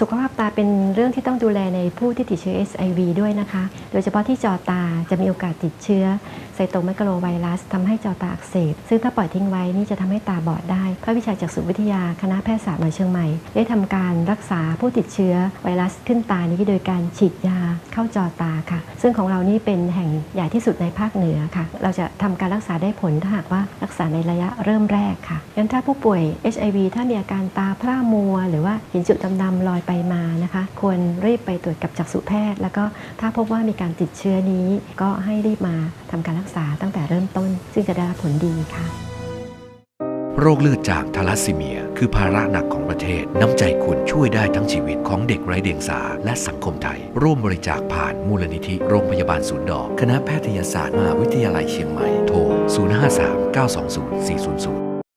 สุขภาพตาเป็นเรื่องที่ต้องดูแลในผู้ที่ติดเชื้อ SIV ด้วยนะคะ โดยเฉพาะที่จอตาจะมีโอกาสติดเชื้อไซโตไมโครไวรัสทำให้จอตาอักเสบ ซึ่งถ้าปล่อยทิ้งไว้นี่จะทำให้ตาบอดได้ ภาควิชาจักษุวิทยาคณะแพทยศาสตร์มหาเชียงใหม่ ได้ทำการรักษาผู้ติดเชื้อไวรัสขึ้นตานี้โดยการฉีดยาเข้าจอตาค่ะ ซึ่งของเรานี่เป็นแห่งใหญ่ที่สุดในภาคเหนือค่ะ เราจะทำการรักษาได้ผลถ้าหากว่ารักษาในระยะเริ่มแรกค่ะงั้นถ้าผู้ป่วย HIV ถ้ามีอาการตาพร่ามัว หรือว่าเห็นจุดดำๆลอยไปมานะคะ ควรรีบไปตรวจกับจักษุแพทย์ แล้วก็ถ้าพบว่ามีการติดเชื้อนี้ ก็ให้รีบมาทำการรักษาตั้งแต่เริ่มต้น ซึ่งจะได้รับผลดีค่ะ โรคเลือดจางทาลัสซีเมีย คือภาระหนักของประเทศ น้ำใจคุณช่วยได้ทั้งชีวิตของเด็กไร้เดียงสาและสังคมไทย ร่วมบริจาคผ่านมูลนิธิโรงพยาบาลศูนย์ดอก คณะแพทยศาสตร์มหาวิทยาลัยเชียงใหม่ โทร 053 920 400